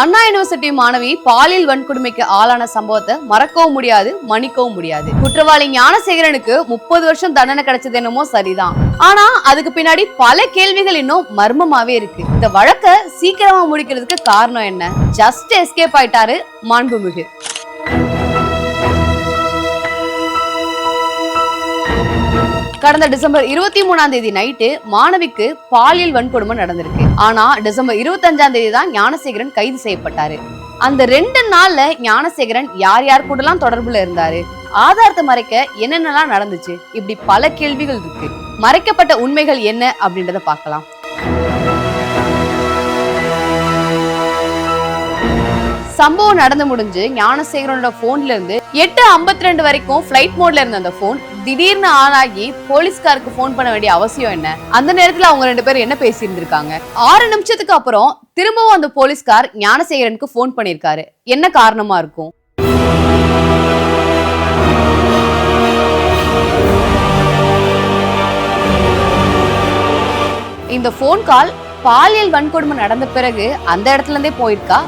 அண்ணா university மாணவி பாலியல் வன்கொடுமைக்கு ஆளான சம்பவத்தை மறக்கவும் முடியாது மன்னிக்கவும் முடியாது. குற்றவாளி ஞானசேகரனுக்கு முப்பது வருஷம் தண்டனை கிடைச்சது என்னமோ சரிதான். ஆனா அதுக்கு பின்னாடி பல கேள்விகள் இன்னும் மர்மமாவே இருக்கு. இந்த வழக்க சீக்கிரமா முடிக்கிறதுக்கு காரணம் என்ன? ஜஸ்ட் எஸ்கேப் ஆயிட்டாரு மாண்புமிகு. கடந்த டிசம்பர் இருபத்தி மூணாம் தேதி நைட்டு மாணவிக்கு பாலியல் வன்கொடுமை நடந்திருக்கு. ஆனா டிசம்பர் இருபத்தஞ்சாம் தேதி தான் ஞானசேகரன் கைது செய்யப்பட்டாரு. அந்த ரெண்டு நாள்ல ஞானசேகரன் யார் யார் கூடலாம் தொடர்புல இருந்தாரு? ஆதாரத்தை மறைக்க என்னென்னலாம் நடந்துச்சு? இப்படி பல கேள்விகள் இருக்கு. மறைக்கப்பட்ட உண்மைகள் என்ன அப்படின்றத பார்க்கலாம். சம்பவம் நடந்து முடிஞ்சு ஞானசேகரனோட போன்ல இருந்து எட்டு ஐம்பத்தி ரெண்டு வரைக்கும் ஃபிளைட் மோட்ல இருந்த அந்த போன் திடீர்னு ஆன் ஆகி போலீஸ்காருக்கு ஃபோன் பண்ண வேண்டிய அவசியம் என்ன? அந்த நேரத்துல அவங்க ரெண்டு பேரும் என்ன பேசி இருந்திருக்காங்க ஆறு நிமிஷத்துக்கு அப்புறம் திரும்பவும் அந்த போலீஸ்கார் ஞானசேகரனுக்கு ஃபோன் பண்ணிருக்காரு என்ன காரணமா இருக்கும்? இந்த ஃபோன் கால் பாலியல் வன்கொடுமை நடந்த பிறகு அந்த இடத்துல இருந்தே போயிருக்கா?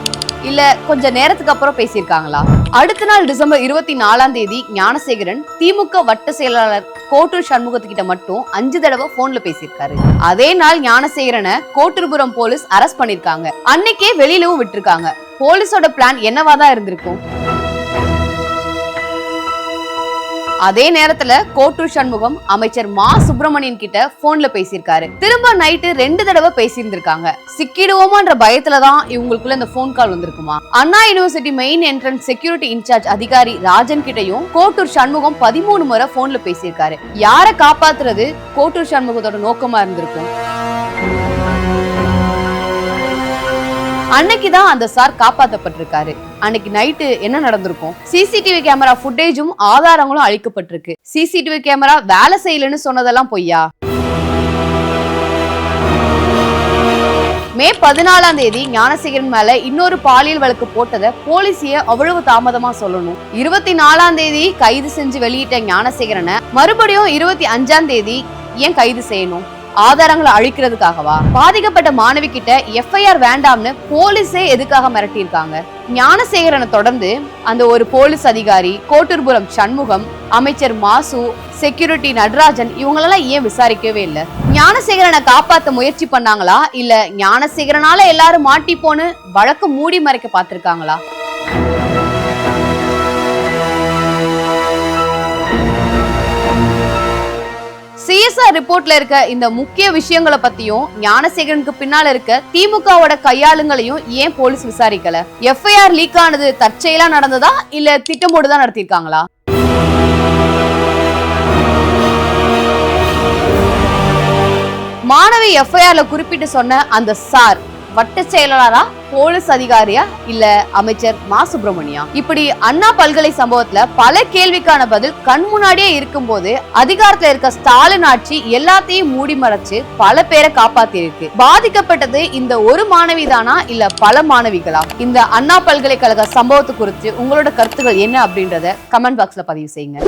இல்ல கொஞ்ச நேரத்துக்கு அப்புறம் பேசியிருக்காங்களா? அடுத்த நாள் டிசம்பர் இருபத்தி நாலாம் தேதி ஞானசேகரன் திமுக வட்ட செயலாளர் கோட்டூர் சண்முகத்துக்கிட்ட மட்டும் அஞ்சு தடவை போன்ல பேசியிருக்காரு. அதே நாள் ஞானசேகரனை கோட்டூர்புரம் போலீஸ் அரெஸ்ட் பண்ணிருக்காங்க அன்னைக்கே வெளியிலவும் விட்டுருக்காங்க. போலீஸோட பிளான் என்னவாதான் இருந்திருக்கும்? அதே நேரத்துல கோட்டூர் சண்முகம் அமைச்சர் மா. சுப்பிரமணியன் கிட்ட போன்ல பேசியிருக்காரு. திரும்ப நைட்டு ரெண்டு தடவை பேசியிருந்திருக்காங்க. சிக்கிடுவோமான்ற பயத்துல தான் இவங்களுக்குள்ள இந்த போன் கால் வந்திருக்குமா? Anna university main entrance security incharge அதிகாரி ராஜன் கிட்டயும் கோட்டூர் சண்முகம் பதிமூணு முறை போன்ல பேசியிருக்காரு. யாரை காப்பாத்துறது? கோட்டூர் சண்முகத்தோட நோக்கமா இருந்திருக்கும். அன்னைக்கு தான் அந்த சார் காப்பாற்றப்பட்டிருக்காரு அன்னைக்கு நைட்டு என்ன நடந்திருக்கும்? சிசிடிவி கேமரா ஃபுட்டேஜும் ஆதாரங்களும் அழிக்கப்பட்டிருக்கு. சிசிடிவி கேமரா வேலை செய்யலன்னு சொன்னதெல்லாம் பொய்யா? மே பதினாலாம் தேதி ஞானசேகரன் மேல இன்னொரு பாலியல் வழக்கு போட்டதை போலீசிய அவ்வளவு தாமதமா சொல்லணும். இருபத்தி நாலாம் தேதி கைது செஞ்சு வெளியிட்ட ஞானசேகரனை மறுபடியும் இருபத்தி அஞ்சாம் தேதி ஏன் கைது செய்யணும்? ஆதாரங்களை அழிக்கிறதுக்காகவா? பாதிக்கப்பட்ட மாணவி கிட்ட எஃப்ஐஆர் வேண்டாம்னு போலீஸே எதுக்காக மிரட்டியிருக்காங்க? ஞானசேகரனை தொடர்ந்து அந்த ஒரு போலீஸ் அதிகாரி கோட்டூர்புரம் சண்முகம் அமைச்சர் மாசு செக்யூரிட்டி நடராஜன் இவங்களெல்லாம் ஏன் விசாரிக்கவே இல்லை? ஞானசேகரனை காப்பாத்த முயற்சி பண்ணாங்களா? இல்ல ஞானசேகரனால எல்லாரும் மாட்டி போன்னு வழக்கு மூடி மறைக்க பார்த்திருக்காங்களா? சிஎஸ்ஆர் ரிப்போர்ட்ல இருக்க இந்த முக்கிய விஷயங்களை பத்தியும் ஞானசேகரனுக்கு பின்னால இருக்க திமுகவோட கையாளுங்களையும் ஏன் போலீஸ் விசாரிக்கல? எஃப்ஐஆர் லீக் ஆனது தற்செயலா நடந்ததா? இல்ல திட்டமோடு தான் நடத்திருக்காங்களா மாணவி எஃப்ஐஆர்ல குறிப்பிட்டு சொன்ன அந்த சார் வட்ட செயலாளரா போலீஸ் அதிகாரியா இல்ல அமைச்சர் மா. சுப்பிரமணியா? இப்படி அண்ணா பல்கலை சம்பவத்துல பல கேள்விக்கான பதில் கண் முன்னாடியே இருக்கும்போது அதிகாரத்துல இருக்க ஸ்டாலின் ஆட்சி எல்லாத்தையும் மூடி மறைச்சு பல பேரை காப்பாத்தி இருக்கு பாதிக்கப்பட்டது இந்த ஒரு மாணவி தானா இல்ல பல மாணவிகளா? இந்த அண்ணா பல்கலைக்கழக சம்பவத்து குறித்து உங்களோட கருத்துக்கள் என்ன அப்படின்றத கமெண்ட் பாக்ஸ்ல பதிவு செய்யுங்க.